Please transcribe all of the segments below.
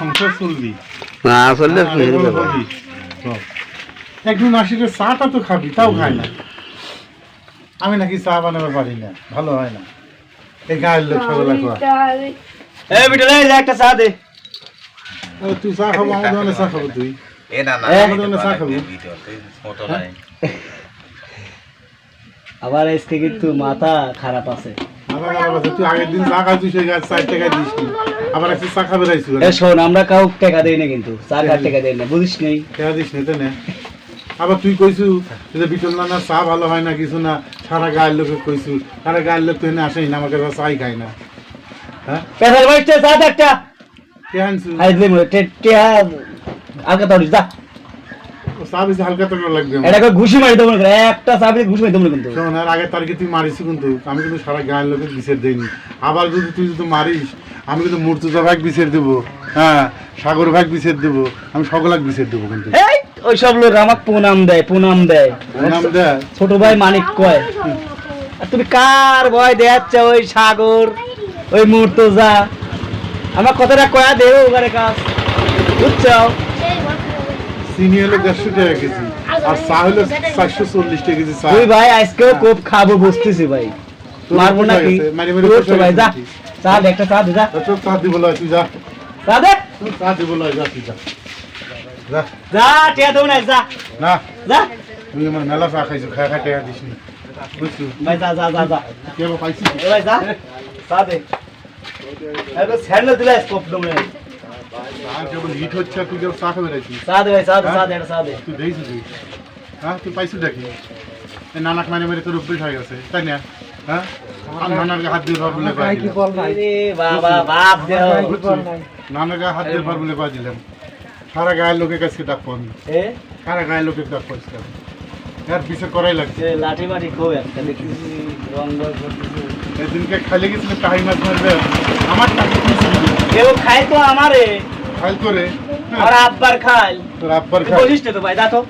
সংসার চলবি। না আসলে আরে বলে হবি। চল। একদিন আসিলে চাটা তো খাবি তাও খায় না। আমি নাকি চা বানাবার পারি না ভালো হয় না। এই গায়ের লোক সকালে খাওয়া এই যা একটা চা দে। তুই চা খাব আমার দোকানে চা খাব তুই। এ না না আমাদের জন্য চা খাব। আবার মাথা খারাপ আছে মাথা খারাপ আছে, তুই আগের দিন চা খাই সেই গাছ চার টাকা দিস আবার একটা চা খাবে রাইছু শোন আমরা কাউ টাকা দেই না কিন্তু চা খার টাকা দেই না বুঝিস নেই টাকা দিস নি তো নে। আবার তুই কইছু যে বিটল নানার চা ভালো হয় না কিছু না সারা গায়ের লোকে কইছু সারা গায়ের লোক তো এনে আসেই না আমাকে চাই খাই না। হ্যাঁ? পেশাল বাইতে চা একটা কে আনছু? আগে তো যা। চা হালকা তো লাগবে। এটাকে ঘুষি মারি দেবো একটা দিয়ে ঘুষি মারি দেবো কিন্তু। শোন আর আগের তারিখে তুই মারিস কিন্তু। আমি কিন্তু সারা গায়ের লোকের বিচার দেইনি। আবার যদি তুই যদি মারিস আমি কিন্তু মূর্তুজা ভাগ বিচার দেবো। হ্যাঁ সাগর ভাগ বিচার দেবো। আমি সকলাক বিচার দেবো কিন্তু। এই ওই সব লোক আমাকে প্রণাম দেয় প্রণাম দেয়। নাম দেয়? ছোট ভাই মানিক কয় আর তুমি কার ভয় দেখাচ্ছ ওই সাগর ওই মুর্তজা? আমার কথাটা কয়া দেবো ওখানে কাজ। বুঝছ? চিনি হলো দেড়শো টাকা কেজি আর চা হলো চারশো চল্লিশ টাকা কেজি চা। তুই ভাই আজকেও খুব খাব বুঝতেছি ভাই। মারবো নাকি? ভাই যা? চা একটা চা যা। তোর চা দিব লয়, তুই যা। চা দে। তোর চা দিব লয়, যা তুই যা। যা। যা টিয়া দেবো না যা। না। যা। তুই আমার মেলা চা খাইছো খাই খাই টাকা দিস না। ভাই যা যা যা যা। কে পাইছিস? ভাই যা। চা দে। একবার স্যান্ডেল দিলে স্কোপ দেবো না হিট হচ্ছে তুই চা খাবে ভাই তুই দেইছ তুই? হ্যাঁ তুই পাইছিস দেখি। এই নানাক মানে মেরে তোর অভ্যেস হয়ে গেছে তাই না? হ্যাঁ? নানার হাত দিয়ে বলে? নানার গায়ে হাত দিয়ে পার বলে কয়ে দিলাম। সারা গায়ের লোকের কাছে ডাক পান এ? সারা গায়ের লোকের ডাক পাইস এর বিচার করাই লাগছে যে লাঠি মাটি কো একটা দেখতেছি রং রং এদিনকে খাইলে গেছিলে তাহাই মাছ মারবে। আমার টাকা কেউ খায় তো আমারে। খাইল করে হ্যাঁ, আর আব্বার খায় তোর আব্বার খাই বলিস তো ভাই যা তো।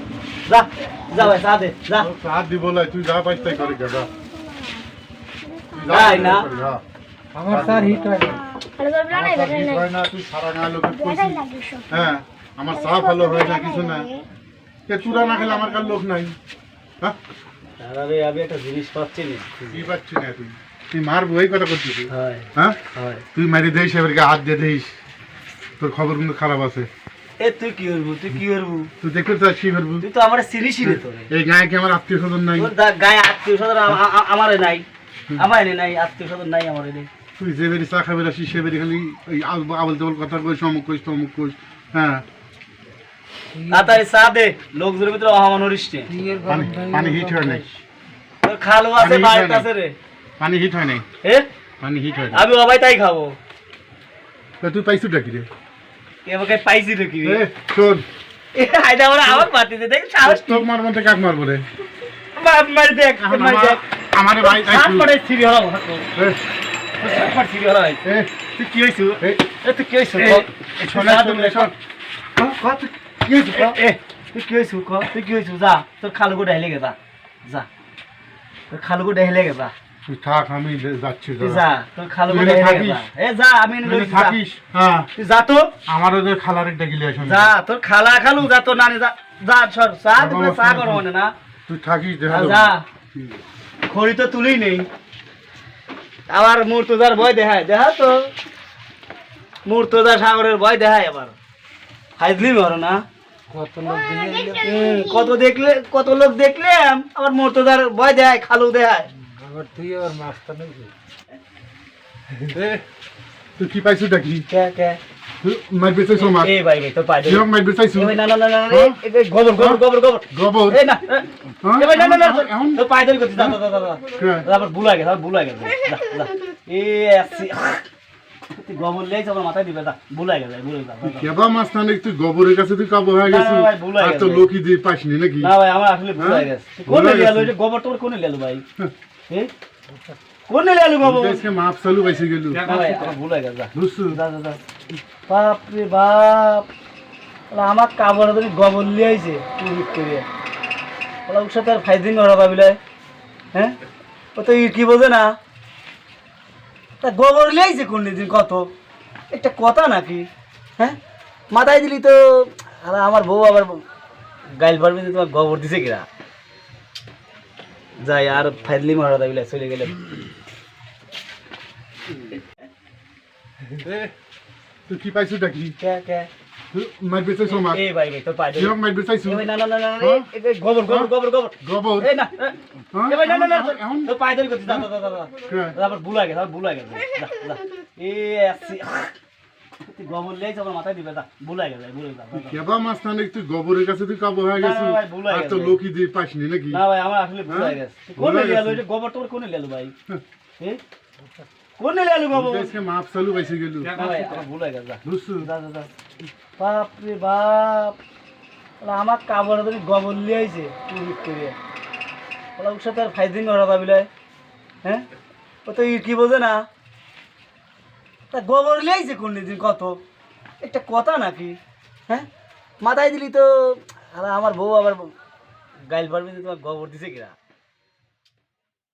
যা যা ভাই চা দে যা। হাত দিব লাই তুই যা পাইস তাই করে তাই না? আমার স্যার হিট হয় না। হয় না তুই সারা গায়ে লোকের হ্যাঁ আমার চা ভালো হয় না কিছু না। কে তুরা না খেলে আমার কার লোক নাই? হ্যাঁ? আরে আমি একটা জিনিস পাচ্ছি না। কি পাচ্ছি না তুই? তুই মারবো এই কথা করছিস হয় হ্যাঁ? হয়। তুই মারি দিস এবারকে হাত দিয়ে দিস তোর খবর কিন্তু খারাপ আছে। এ তুই কি করব? তুই কি করব? তুই দেখতে চাস কি করব? তুই তো আমার সিরিজ রে তোর। এই গায়ে কি আমার আত্মীয় স্বজন নাই? তোর গায়ে আত্মীয় স্বজন আমারে নাই। আমার নাই আত্মীয় স্বজন নাই আমার এনে তুই যে বেরি চা খাবে আসিস সে বেরি খালি ওই আবল তাবল কথা কইস অমুক কইস তমুক কইস হ্যাঁ। তাড়াতাড়ি চা দে লোকজনের ভিতরে অহমান হরিস পানি পানি হিট হয় নাই। তোর খালু আছে আমি বাড়িতে আছে রে। পানি হিট হয় নাই। এ পানি হিট হয় আমি বাবাই তাই খাব। তুই পাইছু রে? এবারে পাইছি রে কি? শোন। হায়দা ওরা আমার পাতিতে দেখ সাহস তোর মার মধ্যে কাক মারবো রে? বাপ মারি দেখ এখন দেখ। আমার ভাই সাত পরে সিরি হলো এ, সাত সিরি হলো এ, তুই কি হইছু এ, তুই কি হইছু শোন, শোন, শোন। এ তুই হইছু ক তুই কি হইছু যা তোর খালুকু ডাইলে গে যা যা। তোর খালুকু ডাইলে গে যা। তুই থাক আমি যাচ্ছি যা তোর থাকিস? এ যা আমি। থাকিস? হ্যাঁ। তুই যা তো। আমার ওদের খালারে ডাকিলে আসুন যা তোর খালা খালু যা তোর নানি যা যা সর চা দিবে চা করো না? তুই থাকিস দেখা যা, খড়ি তো তুলি নেই। আবার মূর্তদার ভয় দেখায় দেখা তো। মূর্তদা সাগরের ভয় দেখায় আবার। হাইজলি মর না। হুম, কত দেখলে কত লোক দেখলে আবার মূর্তদার ভয় দেখায় খালু দেখায়। এ, তুই কি পাইছু ডাকি কে কে? তুই মাইর বেচাইছো মাছ? এই ভাই ভাই তো পাই কিরম মাইর বেচাইছো না না না না না, এই, গোবর গোবর গোবর গোবর। গোবর? এই না এ, হ্যাঁ? এ ভাই না না না তো পাই ধরে করছিস যা যা যা, যা যা কে? আবার ভুলা গেছে আবার ভুলা গেছে। যা যা এ আসি। তুই গোবর লেইছ আমার মাথায় দিবে যা ভুলা গেছে ভুলা গেছে যা, যা। কেবা মাছ না তুই গোবরের কাছে তুই কাবু হয়ে গেছিস? ভুল হয়ে আর তো। লোকই দিয়ে পাসনি নাকি? না ভাই আমার আসলে ভুলা হ্যাঁ? গেছে। কোন ভুলা। এটা গোবর তোর কোন লেলু ভাই? এ কোন গোবর আজকে মাপ চালু পাইছে গেল। ভুলা গেছে যা। বুঝছ? যা যা যা। বাপ রে বাপ। আমার কাবর তুমি গোবর লিয়ে আইছে টুইট করে ওলা ওর সাথে আর ফাইজিং করা পাবিলে হ্যাঁ ও তো কি বোঝে না? তা গোবর লিয়ে আইছে কোন দিন কত? একটা কথা নাকি? হ্যাঁ মাথায় দিলি তো আর আমার বউ আবার গাইল পারবি তোমার গোবর দিছে কিরা যাই আর ফাইদলি মারা দাবিলে চলে গেলে। এ, তুই কি পাইছু দেখি? কে কে? তুই মাইর বেচাইছো মাছ ভাই ভাই তো পাই এই না না না না গোবর গোবর গোবর গোবর। গোবর? এই না এই? ভাই, না না না তো পাই ধরে আবার ভুল গেছে আবার ভুল যা এ তুই গোবর লেইছ আমার মাথায় দিবে যা ভুল গেছে ভুল যা, যা। কেবা মাছ না তুই গোবরের কাছে তুই কাবু হয়ে গেছিস না, ভাই, ভুল আর তো লোকই দিয়ে পাসনি নাকি? না ভাই আমার আসলে ভুল গেছে। কোনে। এটা গোবর তোমার কোনে লিয়ালো ভাই? এ? কোনে লিয়ালো গোবর আজকে মাপ চালু পাইছে গেল। না ভাই আমার ভুল গেছে যা। বুঝছ? যা যা যা। বাপ রে বাপ। আমার কাবড় তুমি গোবর টুইট করে ওলা ওর সাথে আর ফাইদিন করা পাবিলে হ্যাঁ? ও তো কি বোঝে না? তা গোবর লিয়াইছে কোন দিন কত? একটা কথা নাকি? হ্যাঁ? মাথায় দিলি তো আমার বউ আবার গাইল পারবে তোমার গোবর দিছে কিরা